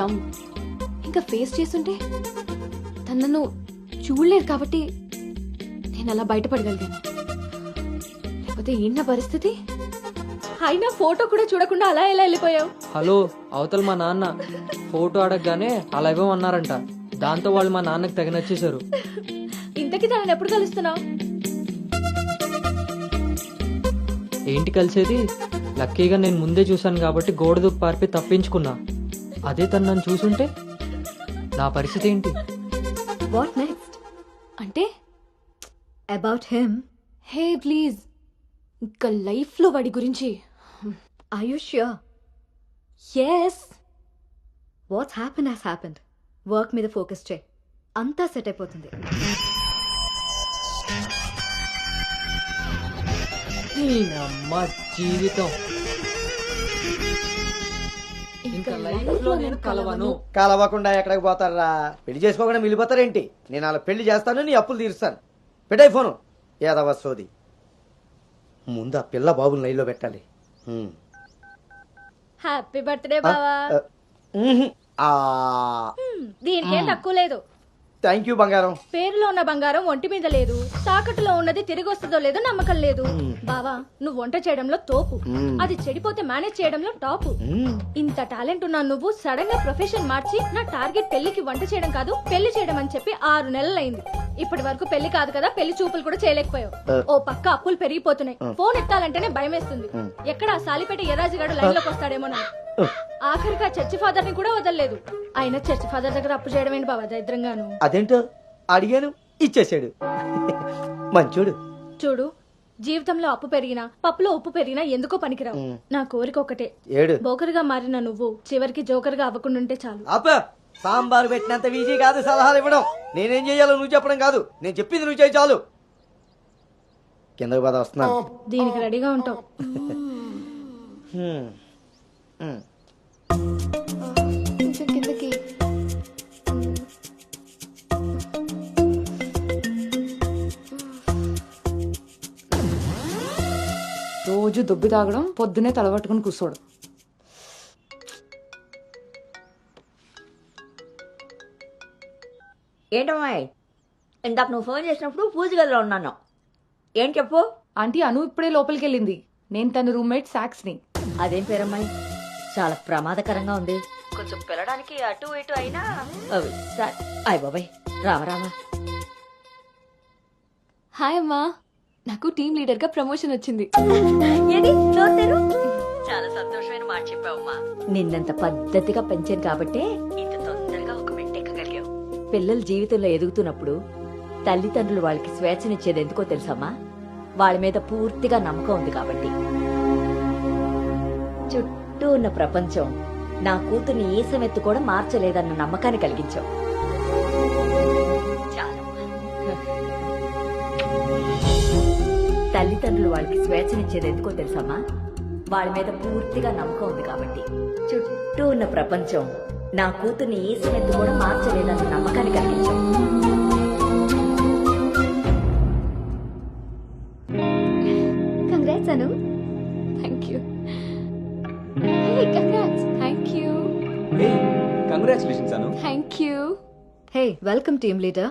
డమ్ ఇంకా ఫేస్ చేస్తుంటే తను నన్ను చూడలేరు కాబట్టి నేను అలా బయటపడగలిగాను. లేకపోతే ఏంటి నా పరిస్థితి? అయినా ఫోటో కూడా చూడకుండా అలా ఎలా వెళ్ళిపోయావు? హలో అవతల మా నాన్న ఫోటో అడగగానే అలా ఇవ్వమన్నారంట. దాంతో వాళ్ళు మా నాన్నకి తెగ నచ్చేశారు. ఇంతకీ తనని ఎప్పుడు కలుస్తున్నావు? ఏంటి కలిసేది? లక్కీగా నేను ముందే చూశాను కాబట్టి గోడ దూకి పారిపి తప్పించుకున్నా. అదే తను నన్ను చూసుంటే నా పరిస్థితి ఏంటి? వాట్ నెక్స్ట్ అంటే అబౌట్ హిమ్ హే ప్లీజ్. ఇంకా లైఫ్లో వాడి గురించి. Yes what's happen has happened work మీద ఫోకస్ చేయి. అంతా సెట్ అయిపోతుంది. అమ్మ జీవితం. ఇంకా లైఫ్లో నేను కలవను. కలవకుండా ఎక్కడికి పోతారా? పెళ్ళి చేసుకోకుండా మిగిలిపోతారేంటి? నేను అలా పెళ్ళి చేస్తాను నీ అప్పులు తీరుస్తాను. పెట్టాయి ఫోను. ఏదవ సోది. ముందు ఆ పిల్ల బాబుని లైన్లో పెట్టాలి. హ్మ్. హ్యాపీ బర్త్డే బావా. ఆ దీనికేం తక్కువ లేదు. థ్యాంక్ యూ బంగారం. పేరులో ఉన్న బంగారం ఒంటి మీద లేదు. తాకట్టులో ఉన్నది తిరిగి వస్తుందో లేదో నమ్మకం లేదు. బావా నువ్వు వంట చేయడంలో తోపు. మ్మ్. అది చెడిపోతే మేనేజ్ చేయడంలో టాపు. మ్మ్. ఇంత టాలెంట్ ఉన్న నువ్వు సడన్గా ప్రొఫెషన్ మార్చి నా టార్గెట్ పెళ్ళికి వంట చేయడం కాదు పెళ్ళి చేయడం అని చెప్పి ఆరు నెలలైంది. ఇప్పటి వరకు పెళ్ళి కాదు కదా పెళ్ళి చూపులు కూడా చేయలేకపోయావు. ఓ పక్క అప్పులు పెరిగిపోతున్నాయి. ఫోన్ ఎత్తాలంటేనే భయం వేస్తుంది ఎక్కడ సాలిపేట ఎరాజిగాడు లైన్లోకి వస్తాడేమో ఆఖరికి ఆ చర్చి ఫాదర్ని కూడా వదలలేదు. అయినా చర్చి ఫాదర్ దగ్గర అప్పు చేయడం ఏంటి బావా దరిద్రంగాను? అదేంటో అడిగాను ఇచ్చేసాడు మంచోడు. చూడు జీవితంలో అప్పు పెరిగినా పప్పులో ఉప్పు పెరిగినా ఎందుకో పనికిరావు. నా కోరిక ఒకటే. ఏడు. బోకర్గా మారిన నువ్వు చివరికి జోకర్గా అవ్వకుండా ఉంటే చాలు. అప్ప సాంబార్ పెట్టినంత ఈజీ కాదు సలహాలు ఇవ్వడం. నేనేం చేయాలో నువ్వు చెప్పడం కాదు. నేను చెప్పింది నువ్వు చేయి చాలు. కిందకి పద వస్తున్నాను. దీనికి రెడీగా ఉంటావు. కొంచెం కిందకి. రోజు దుబ్బి తాగడం పొద్దునే తలబట్టుకుని కూర్చోడు ఏంటమ్మాయి ఇందాక నువ్వు ఫోన్ చేసినప్పుడు పూజ గదిలో ఉన్నాను. ఏం చెప్పు? ఆంటీ అను ఇప్పుడే లోపలికి వెళ్ళింది నేను తన రూమ్మేట్ సాక్స్ని. అదేం పేరమ్మాయి? చాలా ప్రమాదకరంగా ఉంది. కొంచెం పిల్లడానికి అటు ఇటు అయినా. అవి సరే అయ్య బాబాయ్ రామ రామ. హాయ్ అమ్మా నాకు టీమ్ లీడర్గా ప్రమోషన్ వచ్చింది. ఏది నోరు తెరు. చాలా సంతోషమైన మాట చెప్పావమ్మా. నిన్నంత పద్ధతిగా పెంచాను కాబట్టే ఇంత తొందరగా ఒక పిల్లలు జీవితంలో ఎదుగుతున్నప్పుడు తల్లిదండ్రులు వాళ్ళకి స్వేచ్ఛనిచ్చేది ఎందుకో తెలుసమ్మా? వాళ్ళ మీద పూర్తిగా నమ్మకం ఉంది కాబట్టి. చుట్టూ చుట్టూ ఉన్న ప్రపంచం. నా కూతుర్ని ఈసమెత్తు సమెత్తు కూడా మార్చలేదన్న నమ్మకాన్ని కలిగించావు. తల్లిదండ్రులు వాళ్ళకి స్వేచ్ఛనిచ్చేది ఎందుకో తెలుసమ్మా? వాళ్ళ మీద పూర్తిగా నమ్మకం ఉంది కాబట్టి. చుట్టూ ఉన్న ప్రపంచం. నా కూతుర్ని ఈసమెత్తు సమెత్తు కూడా మార్చలేదన్న నమ్మకాన్ని కలిగించావు. Hey welcome team leader.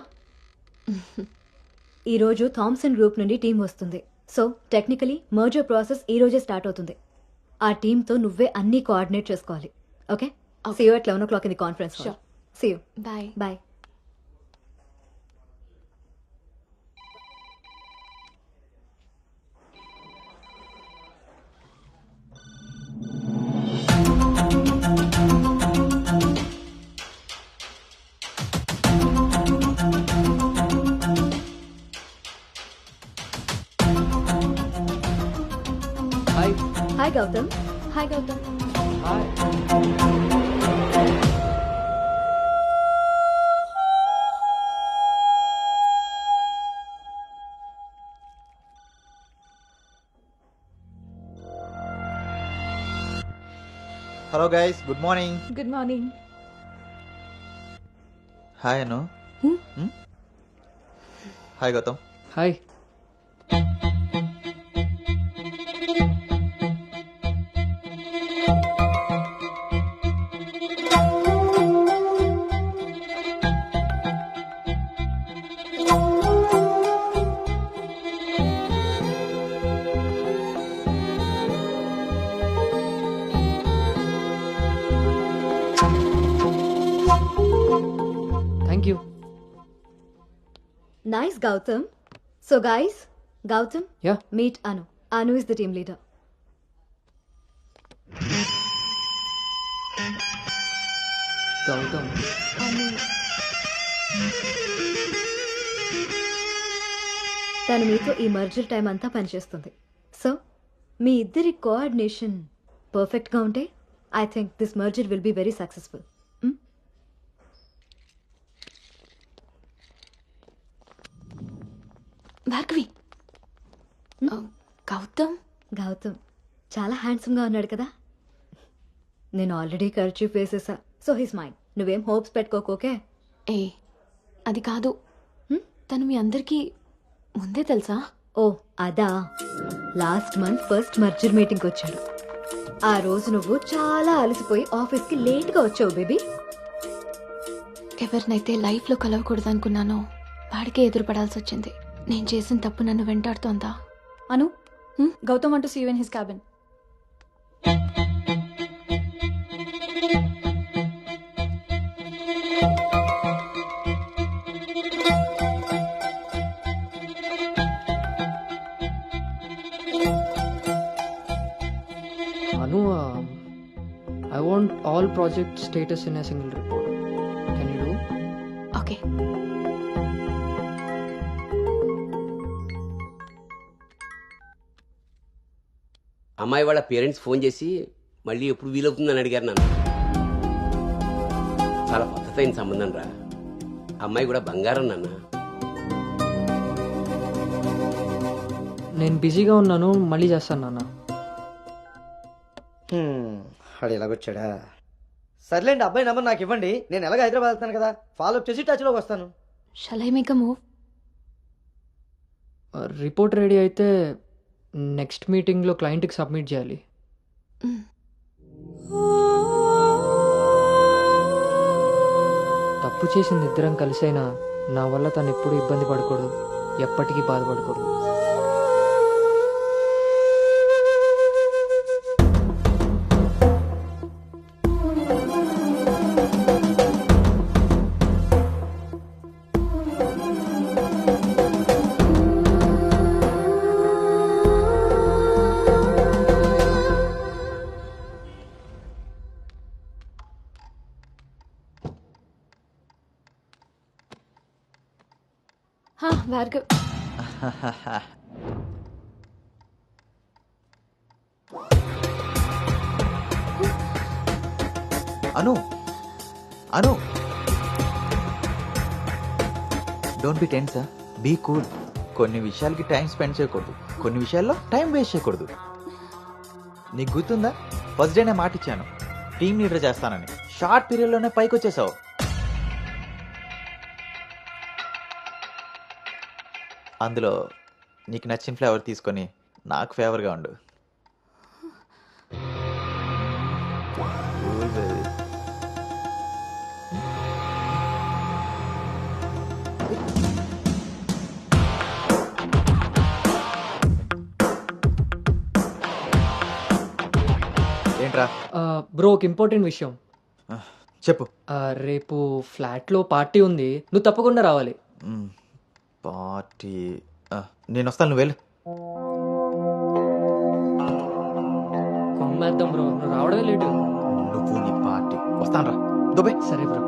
ఈరోజు థామ్సన్ గ్రూప్ నుండి టీం వస్తుంది. సో టెక్నికలీ మర్జర్ ప్రాసెస్ ఈ రోజే స్టార్ట్ అవుతుంది. ఆ టీంతో నువ్వే అన్ని కోఆర్డినేట్ చేసుకోవాలి. Okay? See you at eleven o'clock in the conference. See you bye bye hi Gautam hi Gautam hello guys good morning good morning hi Anu hi Gautam hi Gautam. So, guys, Gautam, yeah meet Anu. Anu is the team leader. Gautam తను మీతో ఈ merger time అంతా పనిచేస్తుంది so మీ ఇద్దరి coordination పర్ఫెక్ట్గా ఉంటే I think this merger will be very successful Bhargavi Gautam? Gautam. చాలా హ్యాండ్సమ్గా ఉన్నాడు కదా. నేను ఆల్రెడీ ఖర్చు వేసేసా సో హిస్ మైండ్. నువ్వేం హోప్స్ పెట్టుకోకోకే ఏ అది కాదు? తను మీ అందరికీ ముందే తెలుసా? ఓ అదా. లాస్ట్ మంత్ ఫస్ట్ మర్జర్ మీటింగ్కి వచ్చాడు. ఆ రోజు నువ్వు చాలా అలసిపోయి ఆఫీస్కి లేట్గా వచ్చావు బేబీ. ఎవరినైతే లైఫ్లో కలవకూడదు అనుకున్నానో వాడికే ఎదురుపడాల్సి వచ్చింది. నేను చేసిన తప్పు నన్ను వెంటాడుతోందా? అను? గౌతమ్ అంటూ see in his cabin. Anu I want all project status in a single report can you do okay అమ్మాయి వాళ్ళ పేరెంట్స్ ఫోన్ చేసి మళ్ళీ ఎప్పుడు వీలవుతుందని అడిగారు నన్ను. చాలా పద్ధతైన సంబంధం రా. అమ్మాయి కూడా బంగారం నాన్న. నేను బిజీగా ఉన్నాను మళ్ళీ చేస్తాను నాన్న. వాడు ఇలాగొచ్చాడా సర్లేండి అబ్బాయి నెంబర్ నాకు ఇవ్వండి. నేను ఎలాగ హైదరాబాద్ వెళ్తాను కదా ఫాలో అప్ చేసి టచ్లోకి వస్తాను. Shall I make a move report ready అయితే నెక్స్ట్ మీటింగ్లో క్లయింట్కి సబ్మిట్ చేయాలి. తప్పు చేసింది ఇద్దరం కలిసైనా నా వల్ల తను ఎప్పుడు ఇబ్బంది పడకూడదు. ఎప్పటికీ బాధపడకూడదు. Bhargav Anu. Anu. Don't be tense be cool కొన్ని విషయాలకి టైం స్పెండ్ చేయకూడదు. కొన్ని విషయాల్లో టైం వేస్ట్ చేయకూడదు. నీకు గుర్తుందా? ఫస్ట్ డే నేను మాట ఇచ్చాను టీం లీడర్ చేస్తానని. షార్ట్ పీరియడ్లోనే పైకి వచ్చేసావు అందులో నీకు నచ్చిన ఫ్లేవర్ తీసుకొని నాకు ఫేవర్గా ఉండు. ఏంట్రా? బ్రో ఒక ఇంపార్టెంట్ విషయం. చెప్పు. రేపు ఫ్లాట్లో పార్టీ ఉంది. నువ్వు తప్పకుండా రావాలి. పార్టీ ఆ, నేను వస్తాను నువ్వు వెళ్ళు. కొమ్మేద్దాం బ్రో నువ్వు రావడమే లేటు. నువ్వు నీ పార్టీ. వస్తాను రా దుబాయ్ సరే బ్రో.